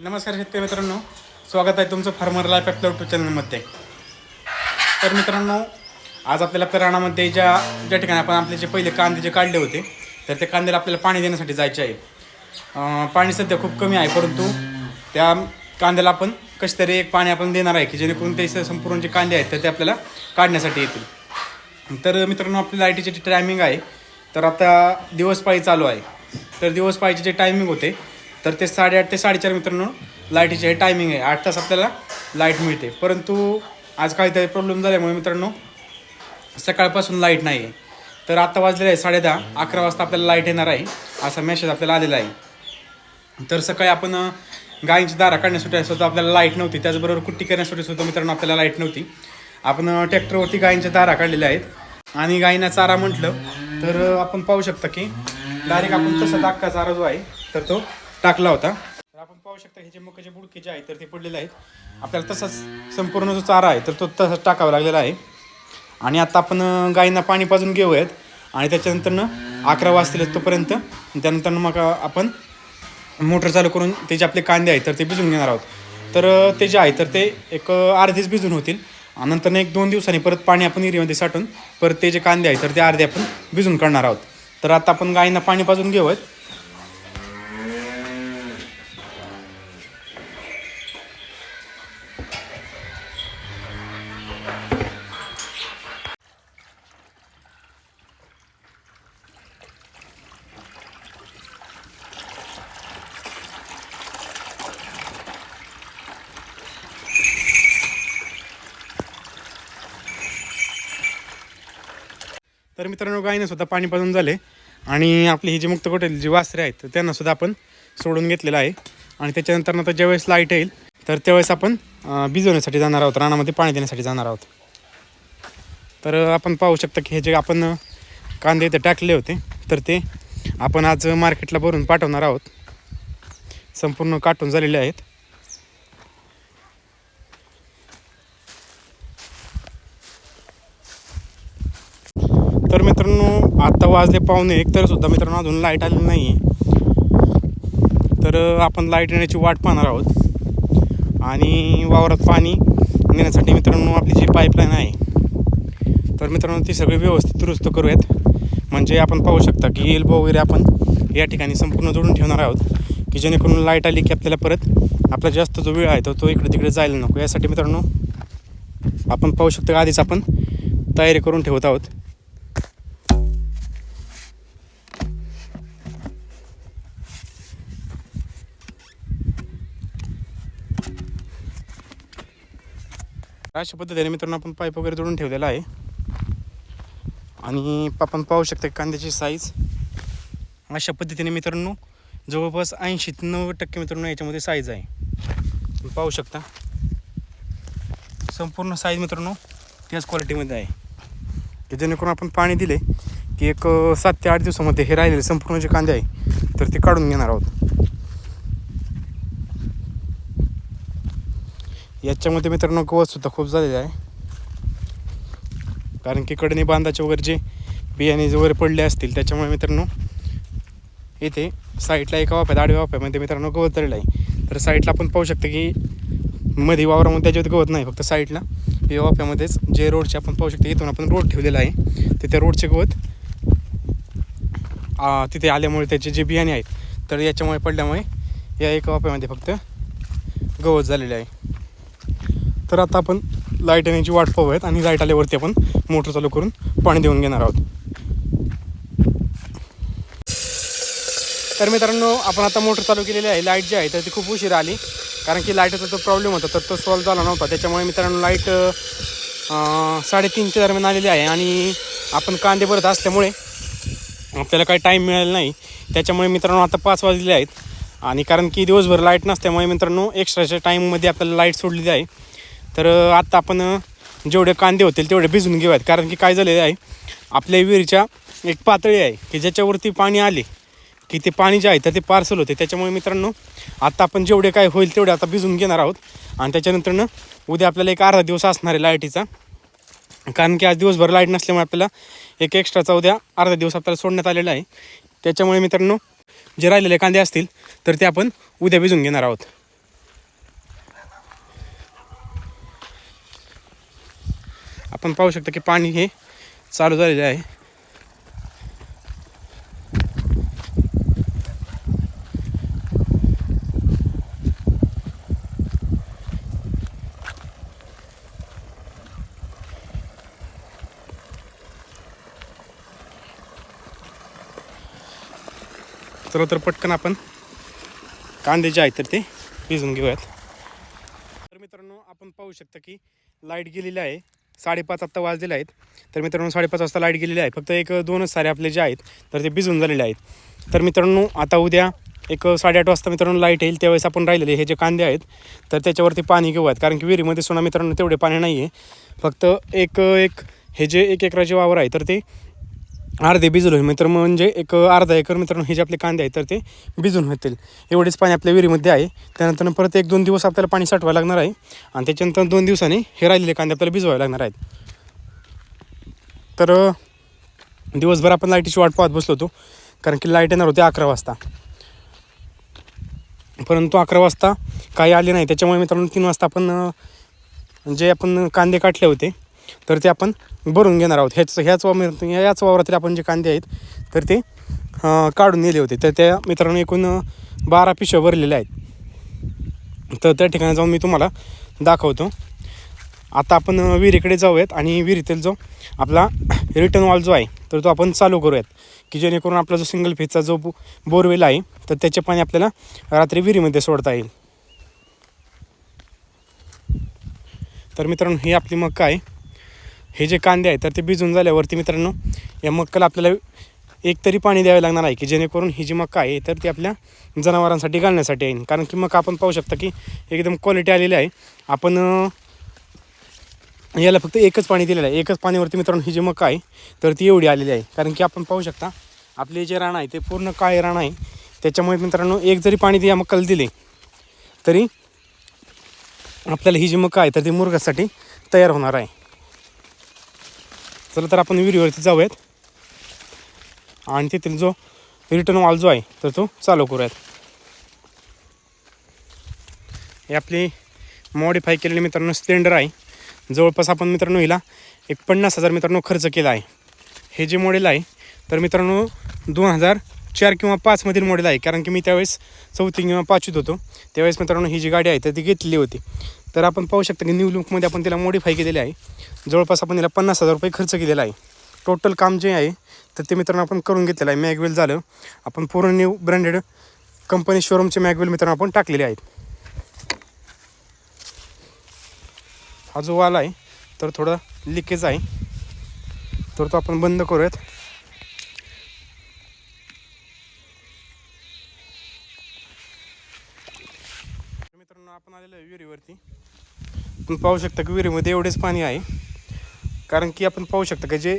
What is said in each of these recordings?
नमस्कार शेतकरी मित्रांनो. स्वागत आहे तुमचं फार्मर लाईफ आपल्या युट्यूब चॅनलमध्ये. तर मित्रांनो आज आपल्याला आपल्या ज्या ज्या ठिकाणी आपण आपले जे पहिले कांदे जे काढले होते तर त्या कांद्याला आपल्याला पाणी देण्यासाठी जायचे आहे. पाणी सध्या खूप कमी आहे परंतु त्या कांद्याला आपण कशी तरी एक पाणी आपण देणार आहे की जेणेकरून ते संपूर्ण जे कांदे आहेत तर ते आपल्याला काढण्यासाठी येतील. तर मित्रांनो आपली लाईटीचे जी टायमिंग आहे तर आता दिवसपाळी चालू आहे. तर दिवस पाळीचे जे टायमिंग होते तर ते साडेआठ ते साडेचार मित्रांनो लाईटीचे हे टायमिंग आहे. आठ तास आपल्याला लाइट मिळते. परंतु आज काहीतरी प्रॉब्लेम झाल्यामुळे मित्रांनो सकाळपासून लाइट नाही आहे तर आत्ता वाजलेलं आहे साडेदहा अकरा वाजता आपल्याला लाइट येणार आहे असा मेसेज आपल्याला आलेला आहे. तर सकाळी आपण गायींची दारा काढण्यासाठी सुद्धा आपल्याला लाइट नव्हती. त्याचबरोबर कुट्टी करण्यासाठी सुद्धा मित्रांनो आपल्याला लाइट नव्हती. आपण ट्रॅक्टरवरती गायींच्या दारा काढलेल्या आहेत. आणि गायींना चारा म्हटलं तर आपण पाहू शकता की डायरेक्ट आपण तसा दाखका चारा जो आहे. तर तो टाकला होता. तर आपण पाहू शकता हे जे मकाचे बुडके जे आहेत तर ते पडलेले आहेत. आपल्याला तसाच संपूर्ण जो चारा आहे तर तो तसाच टाकावा लागलेला आहे. आणि आता आपण गायींना पाणी पाजून घेऊयात. आणि त्याच्यानंतरनं अकरा वाजतील तोपर्यंत. त्यानंतर मग आपण मोटर चालू करून ते जे आपले कांदे आहेत तर ते भिजून घेणार आहोत. तर ते जे आहे तर ते एक अर्धेच भिजून होतील. आणि नंतर एक दोन दिवसांनी परत पाणी आपण इरीमध्ये साठून परत ते जे कांदे आहेत तर ते अर्धे आपण भिजून काढणार आहोत. तर आता आपण गायींना पाणी पाजून घेऊयात. तर मित्रांनो गायीने सुद्धा पाणी पाजून झाले. आणि आपली ही जी मुक्त कोटेल जी वासरे आहेत तर त्यांना सुद्धा आपण सोडून घेतलेलं आहे. आणि त्याच्यानंतर नंतर ज्यावेळेस लाइट येईल तर त्यावेळेस आपण भिजवण्यासाठी जाणार आहोत रानामध्ये पाणी देण्यासाठी जाणार आहोत. तर आपण पाहू शकता की हे जे आपण कांदे इथे टाकले होते तर ते आपण आज मार्केटला भरून पाठवणार आहोत. संपूर्ण काटून झालेले आहेत तर मित्रांनो आत्ता वाजले पाहुणे एक तर सुद्धा मित्रांनो अजून लाइट आलेली नाही आहे तर आपण लाइट येण्याची वाट पाहणार आहोत. आणि वावरात पाणी नेण्यासाठी मित्रांनो आपली जी पाईपलाईन आहे तर मित्रांनो ती सगळी व्यवस्थित दुरुस्त करूयात. म्हणजे आपण पाहू शकता की एल्बो वगैरे आपण या ठिकाणी संपूर्ण जोडून ठेवणार आहोत की जेणेकरून लाइट आली की आपल्याला परत आपला जास्त जो वेळ आहे तो तो इकडे तिकडे जायला नको. यासाठी मित्रांनो आपण पाहू शकतो आधीच आपण तयारी करून ठेवत आहोत. अशा पद्धतीने मित्रांनो आपण पाईप वगैरे जोडून ठेवलेला आहे. आणि आपण पाहू शकता कांद्याची साईज अशा पद्धतीने मित्रांनो जवळपास ऐंशी ते नव्वद टक्के मित्रांनो याच्यामध्ये साईज आहे. तुम्ही पाहू शकता. संपूर्ण साईज मित्रांनो त्याच क्वालिटीमध्ये आहे. की जेणेकरून आपण पाणी दिले की एक सात ते आठ दिवसामध्ये हे राहिलेले संपूर्ण जे कांदे आहे तर ते काढून घेणार आहोत. याच्यामध्ये मित्रांनो गवतसुद्धा खूप झालेलं आहे. कारण की कडणी बांधाचे वगैरे जे बियाणे जे वगैरे पडले असतील त्याच्यामुळे मित्रांनो इथे साईडला एका वाफ्यात आडव्या वाफ्यामध्ये मित्रांनो गवत झालेलं आहे. तर साईडला आपण पाहू शकतो की मध्ये वावरामध्ये त्याच्यात गवत नाही फक्त साईडला या वाफ्यामध्येच जे रोडचे आपण पाहू शकतो इथून आपण रोड ठेवलेला आहे. तर त्या रोडचे गवत तिथे आल्यामुळे त्याचे जे बियाणे आहेत तर याच्यामुळे पडल्यामुळे या एका वाफ्यामध्ये फक्त गवत झालेलं आहे. तर आता आपण लाइट येण्याची वाट पाहूयात आणि लाइट आल्यावरती आपण मोटर चालू करून पाणी देऊन घेणार आहोत. तर मित्रांनो आपण आता मोटर चालू केलेली आहे. लाइट जी आहे तर ती खूप उशीर आली. कारण की लाईटचा जो प्रॉब्लेम होता तर तो सॉल्व्ह झाला नव्हता. त्याच्यामुळे मित्रांनो लाइट साडेतीनच्या दरम्यान आलेली आहे आणि आपण कांदे भरत असल्यामुळे आपल्याला काही टाईम मिळाला नाही. त्याच्यामुळे मित्रांनो आता पाच वाजलेले आहेत. आणि कारण की दिवसभर लाइट नसल्यामुळे मित्रांनो एक्स्ट्राच्या टाईममध्ये आपल्याला लाइट सोडलेली आहे. तर आत्ता आपण जेवढे कांदे होतील तेवढे भिजून घेऊयात. कारण की काय झालेलं आहे आपल्या विहिरीच्या एक पातळी आहे की ज्याच्यावरती पाणी आले की ते पाणी जे आहे तर ते पार्सल होते. त्याच्यामुळे मित्रांनो आत्ता आपण जेवढे काय होईल तेवढे आता भिजून घेणार आहोत. आणि त्याच्यानंतरनं उद्या आपल्याला एक अर्धा दिवस असणार आहे लाईटीचा. कारण की आज दिवसभर लाइट नसल्यामुळे आपल्याला एक एक्स्ट्राचा उद्या अर्धा दिवस आपल्याला सोडण्यात आलेला आहे. त्याच्यामुळे मित्रांनो जे राहिलेले कांदे असतील तर ते आपण उद्या भिजून घेणार आहोत. आपण पाहू शकता की पाणी हे चालू झालेले आहे. चला तर पटकन आपण कांदे जे आहेत तर ते भिजून घेऊयात. तर मित्रांनो आपण पाहू शकता की लाइट गेलेली आहे. साडेपाच आत्ता वाजलेले आहेत. तर मित्रांनो साडेपाच वाजता लाइट गेलेली आहे. फक्त एक दोनच सारे आपले जे आहेत तर ते भिजून झालेले आहेत. तर मित्रांनो आता उद्या एक साडेआठ वाजता मित्रांनो लाइट येईल. त्यावेळेस आपण राहिलेले हे जे कांदे आहेत तर त्याच्यावरती पाणी घेऊयात कारण की विहिरीमध्ये सुद्धा मित्रांनो तेवढे पाणी नाही आहे फक्त एक एक हे जे एक एकराचे वावर आहे तर ते अर्धे भिजलो मित्र म्हणजे एक अर्धा एकर मित्रांनो हे जे आपले कांदे आहेत तर ते भिजून होतील. एवढेच पाणी आपल्या विहिरीमध्ये आहे. त्यानंतर परत एक दोन दिवस आपल्याला पाणी साठवायला लागणार आहे. आणि त्याच्यानंतर दोन दिवसांनी हे राहिलेले कांदे आपल्याला भिजवावे लागणार आहेत. तर दिवसभर आपण लाईटीची वाट पाहत बसलो होतो कारण की लाइट येणार होती अकरा वाजता. परंतु अकरा वाजता काही आले नाही. त्याच्यामुळे मित्रांनो तीन वाजता आपण जे आपण कांदे काटले होते तर ते आपण भरून घेणार आहोत. ह्याच ह्याच वावर याच वावरातील आपण जे कांदे आहेत तर ते काढून नेले होते. तर त्या मित्रांनो एकूण बारा पिशव्या भरलेल्या आहेत. तर त्या ठिकाणी जाऊन मी तुम्हाला दाखवतो. आता आपण विहिरीकडे जाऊयात आणि विहिरीतील जो आपला रिटर्न वॉल जो आहे तर तो आपण चालू करूयात. की जेणेकरून आपला जो सिंगल फेजचा जो बोरवेल आहे तर त्याचे पाणी आपल्याला रात्री विहिरीमध्ये सोडता येईल. तर मित्रांनो ही आपली मक्का आहे. हे जे कांदे आहेत तर ते भिजून झाल्यावरती मित्रांनो या मक्काला आपल्याला एक तरी पाणी द्यावे लागणार आहे की जेणेकरून ही जी मक्का आहे तर ती आपल्या जनावरांसाठी घालण्यासाठी आहे. कारण की मका आपण पाहू शकता की एकदम क्वालिटी आलेली आहे. आपण याला फक्त एकच पाणी दिलेलं आहे. एकच पाण्यावरती मित्रांनो ही जी मका आहे तर ती एवढी आलेली आहे. कारण की आपण पाहू शकता आपले जे रान आहे ते पूर्ण काळे रान आहे. त्याच्यामुळे मित्रांनो एक जरी पाणी या मक्काला दिले तरी आपल्याला ही जी मका आहे तर ती मुरगासाठी तयार होणार आहे. चला तर आपण विहिरीवरती जाऊयात. आणि तेथील जो रिटर्न वॉल जो आहे तर तो चालू करूयात. हे आपली मॉडिफाय केलेली मित्रांनो स्प्लेंडर आहे. जवळपास आपण मित्रांनो हिला एक पन्नास हजार मित्रांनो खर्च केला आहे. हे जे मॉडेल आहे तर मित्रांनो दोन हजार चार किंवा पाचमधील मॉडेल आहे. कारण की मी त्यावेळेस चौथी किंवा पाचवीत होतो. त्यावेळेस मित्रांनो ही जी गाडी आहे तर ती घेतली होती. तर आपण पाहू शकता की न्यू लुकमध्ये आपण त्याला मॉडिफाय केलेली आहे. जवळपास आपण याला पन्नास हजार रुपये खर्च केलेला आहे. टोटल काम जे आहे तर ते मित्रांनो आपण करून घेतलेलं आहे. मॅगवेल झालं. आपण पूर्ण न्यू ब्रँडेड कंपनी शोरूमचे मॅगवेल मित्रांनो आपण टाकलेले आहेत. हा जो वाल आहे तर थोडा लिकेज आहे. तर तो आपण बंद करूयात तर मित्रांनो आपण आलेलो आहे विहिरीवरती. तुम्ही पाहू शकता की विहिरीमध्ये एवढेच पाणी आहे. कारण की आपण पाहू शकता की जे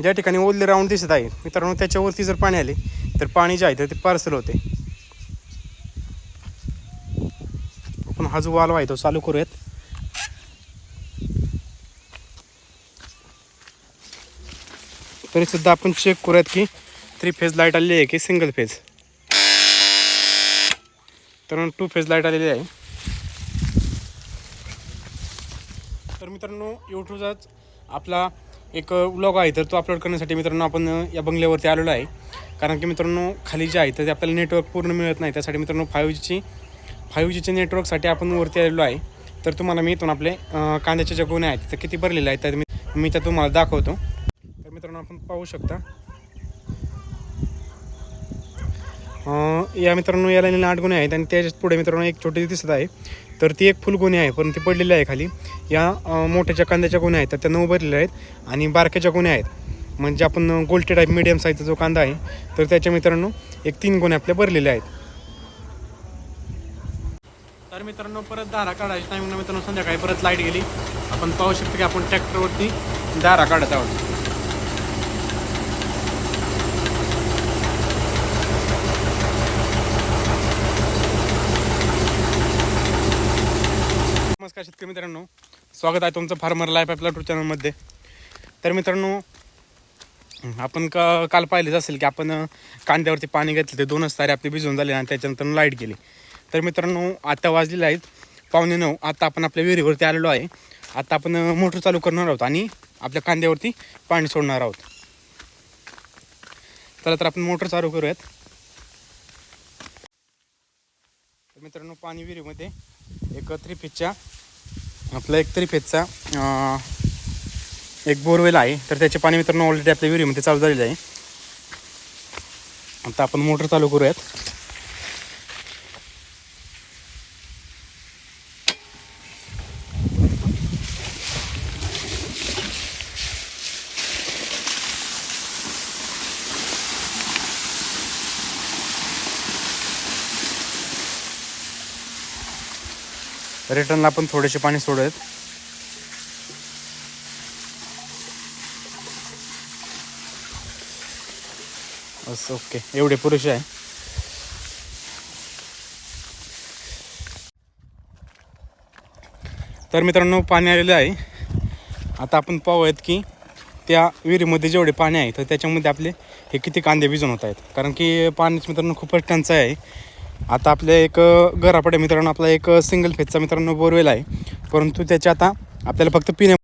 ज्या ठिकाणी ओले राऊंड दिसत आहे मित्रांनो त्याच्यावरती जर पाणी आले तर पाणी जे आहे तर ते पार्सल होते. आपण हा जो वाल आहे तो चालू करूयात. तरीसुद्धा आपण चेक करूयात की थ्री फेज लाइट आलेली आहे की सिंगल फेज तर टू फेज लाइट आलेली आहे. मित्रांनो यूट्यूबचाच आपला एक व्लॉग आहे तर तो अपलोड करण्यासाठी मित्रांनो आपण या बंगल्यावरती आलेलो आहे. कारण की मित्रांनो खाली जे आहे तर ते आपल्याला नेटवर्क पूर्ण मिळत नाही. त्यासाठी मित्रांनो फायव्ह जीची फाईव्ह जीच्या नेटवर्कसाठी आपण वरती आलेलो आहे. तर तुम्हाला मी इथून आपले कांद्याचे जे गुन्हे आहेत तर किती भरलेले आहेत तर मी मी त्या तुम्हाला दाखवतो. तर मित्रांनो आपण पाहू शकता. या मित्रांनो या लाईनीला आठ गुन्हे आहेत आणि त्याच्यात पुढे मित्रांनो एक छोटी दिसत आहे. तर ती एक फुल गुन्हे आहे पण ती पडलेली आहे खाली. या मोठ्याच्या कांद्याच्या गुन्हे आहेत तर त्या नऊ भरलेल्या आहेत आणि बारक्याच्या गुन्हे आहेत. म्हणजे आपण गोल्टेड टाईप मिडियम साईजचा जो कांदा आहे तर त्याच्या मित्रांनो एक तीन गुन्हे आपल्या भरलेले आहेत. तर मित्रांनो परत दारा काढायची टायमिंग मित्रांनो संध्याकाळी परत लाइट गेली. आपण पाहू शकतो की आपण ट्रॅक्टरवरती दारा काढत आहोत. नमस्कार शेतकरी मित्रांनो. स्वागत आहे तुमचं फार्मर लाईफ आपल्या टू चॅनलमध्ये तर मित्रांनो आपण का काल पाहिलेच असेल की आपण कांद्यावरती पाणी घेतलं ते दोनच तारे आपले भिजून झाले आणि त्याच्यानंतर लाइट गेली. तर मित्रांनो आता वाजलेले आहेत पावणे नऊ. आता आपण आपल्या विहिरीवरती आलेलो आहे. आता आपण मोटर चालू करणार आहोत आणि आपल्या कांद्यावरती पाणी सोडणार आहोत. चला तर आपण मोटर चालू करूयात. तर मित्रांनो पाणी विहिरीमध्ये एक थ्री फेजच्या आपला एक फेजचा एक बोरवेल आहे. तर त्याचे पाणी मित्रांनो ऑलरेडी आपल्या विहिरीमध्ये चालू झालेलं आहे. आता आपण मोटर चालू करूयात. रिटर्नला पण थोडेसे पाणी सोडत असं ओके एवढे पुरेसे आहे. तर मित्रांनो पाणी आलेलं आहे. आता आपण पाहूयात की त्या विहिरीमध्ये जेवढे पाणी आहे तर त्याच्यामध्ये आपले हे किती कांदे भिजून होत आहेत. कारण की पाण्याची मित्रांनो खूपच टंचाई आहे. आता आपल्या एक घरापडे मित्रांनो आपला एक सिंगल फेजचा मित्रांनो बोरवेल आहे. परंतु त्याच्या आता आपल्याला फक्त पिण्या